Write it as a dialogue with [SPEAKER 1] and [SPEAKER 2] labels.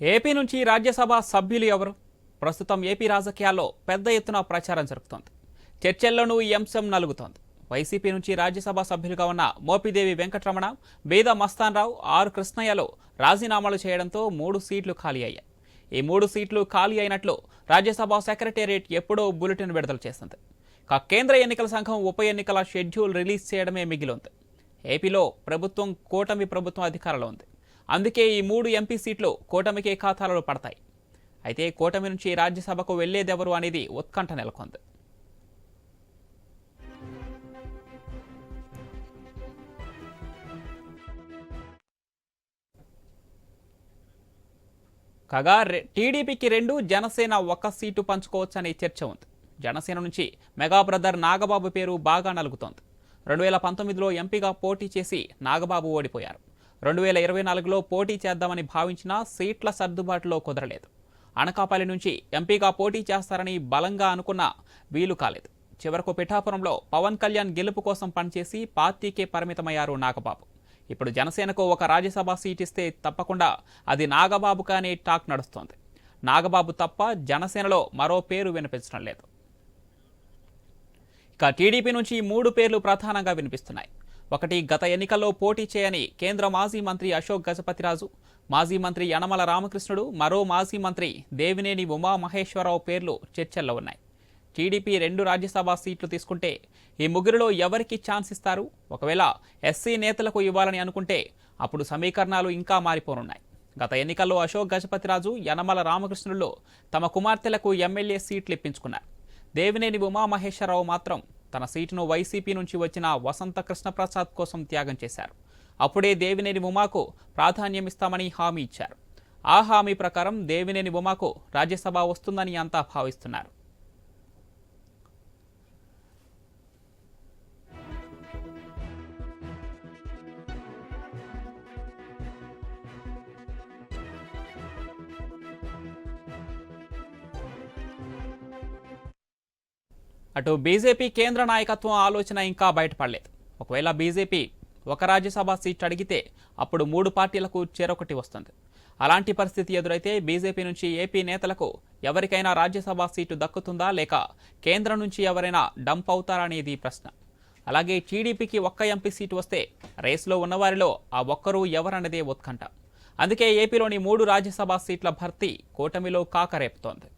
[SPEAKER 1] AP నుంచి రాజ్యసభ సభ్యులు ఎవరు? ప్రస్తుతం ఏపీ రాజకీయాల్లో పెద్ద ఎత్తున ప్రచారం జరుగుతోంది చర్చల్లోనూ ఈ అంశం నలుగుతోంది. వైసీపీ నుంచి రాజ్యసభ సభ్యులుగా ఉన్న మోపిదేవి వెంకటరమణ బేద మస్తాన్రావు ఆరు కృష్ణయ్యలో రాజీనామాలు చేయడంతో మూడు సీట్లు ఖాళీ అయ్యాయి. ఈ మూడు సీట్లు ఖాళీ అయినట్లు రాజ్యసభ సెక్రటేరియట్ ఎప్పుడో బులెటిన్ విడుదల చేసింది. కా కేంద్ర ఎన్నికల సంఘం ఉప ఎన్నికల షెడ్యూల్ రిలీజ్ చేయడమే మిగిలింది ఏపీలో ప్రభుత్వం కూటమి ప్రభుత్వం అధికారంలో ఉంది. అందుకే ఈ మూడు ఎంపీ సీట్లు కూటమికే ఖాతాలలో పడతాయి. అయితే కూటమి నుంచి రాజ్యసభకు వెళ్ళేదెవరు అనేది ఉత్కంఠ నెలకొంది. కాగా రె- టీడీపీకి రెండు జనసేన ఒక సీటు పంచుకోవచ్చనే చర్చ ఉంది. జనసేన నుంచి మెగా బ్రదర్ నాగబాబు పేరు బాగా నలుగుతోంది. రెండు వేల పంతొమ్మిదిలో ఎంపీగా పోటీ చేసి నాగబాబు ఓడిపోయారు. రెండు వేల ఇరవై నాలుగులో పోటీ చేద్దామని భావించిన సీట్ల సర్దుబాటులో కుదరలేదు. అనకాపల్లి నుంచి ఎంపీగా పోటీ చేస్తారని బలంగా అనుకున్న వీలు కాలేదు. చివరకు పిఠాపురంలో పవన్ కళ్యాణ్ గెలుపు కోసం పనిచేసి పార్టీకే పరిమితమయ్యారు నాగబాబు. ఇప్పుడు జనసేనకు ఒక రాజ్యసభ సీట్ ఇస్తే తప్పకుండా అది నాగబాబుకు అనే టాక్ నడుస్తోంది. నాగబాబు తప్ప జనసేనలో మరో పేరు వినిపించడం లేదు. ఇక టీడీపీ నుంచి మూడు పేర్లు ప్రధానంగా వినిపిస్తున్నాయి. ఒకటి గత ఎన్నికల్లో పోటీ చేయని కేంద్ర మాజీ మంత్రి అశోక్ గజపతిరాజు మాజీ మంత్రి యనమల రామకృష్ణుడు మరో మాజీ మంత్రి దేవినేని ఉమామహేశ్వరరావు పేర్లు చర్చల్లో ఉన్నాయి. టీడీపీ రెండు రాజ్యసభ సీట్లు తీసుకుంటే ఈ ముగ్గురిలో ఎవరికి ఛాన్స్ ఇస్తారు? ఒకవేళ ఎస్సీ నేతలకు ఇవ్వాలని అనుకుంటే అప్పుడు సమీకరణాలు ఇంకా మారిపోనున్నాయి. గత ఎన్నికల్లో అశోక్ గజపతిరాజు యనమల రామకృష్ణుల్లో తమ కుమార్తెలకు ఎమ్మెల్యే సీట్లు ఇప్పించుకున్నారు. దేవినేని ఉమామహేశ్వరరావు మాత్రం తన సీటును వైసీపీ నుంచి వచ్చిన వసంత కృష్ణప్రసాద్ కోసం త్యాగం చేశారు. అప్పుడే దేవినేని ఉమాకు ప్రాధాన్యమిస్తామని హామీ ఇచ్చారు. ఆ హామీ ప్రకారం దేవినేని ఉమాకు రాజ్యసభ వస్తుందని అంతా భావిస్తున్నారు. అటు బీజేపీ కేంద్ర నాయకత్వం ఆలోచన ఇంకా బయటపడలేదు. ఒకవేళ బీజేపీ ఒక రాజ్యసభ సీట్ అడిగితే అప్పుడు మూడు పార్టీలకు చేరొకటి వస్తుంది. అలాంటి పరిస్థితి ఎదురైతే బీజేపీ నుంచి ఏపీ నేతలకు ఎవరికైనా రాజ్యసభ సీటు దక్కుతుందా లేక కేంద్రం నుంచి ఎవరైనా డంప్ అవుతారా అనేది ప్రశ్న. అలాగే టీడీపీకి ఒక్క ఎంపీ సీటు వస్తే రేసులో ఉన్నవారిలో ఆ ఒక్కరు ఎవరన్నదే ఉత్కంఠ. అందుకే ఏపీలోని మూడు రాజ్యసభ సీట్ల భర్తీ కూటమిలో కాకరేపుతోంది.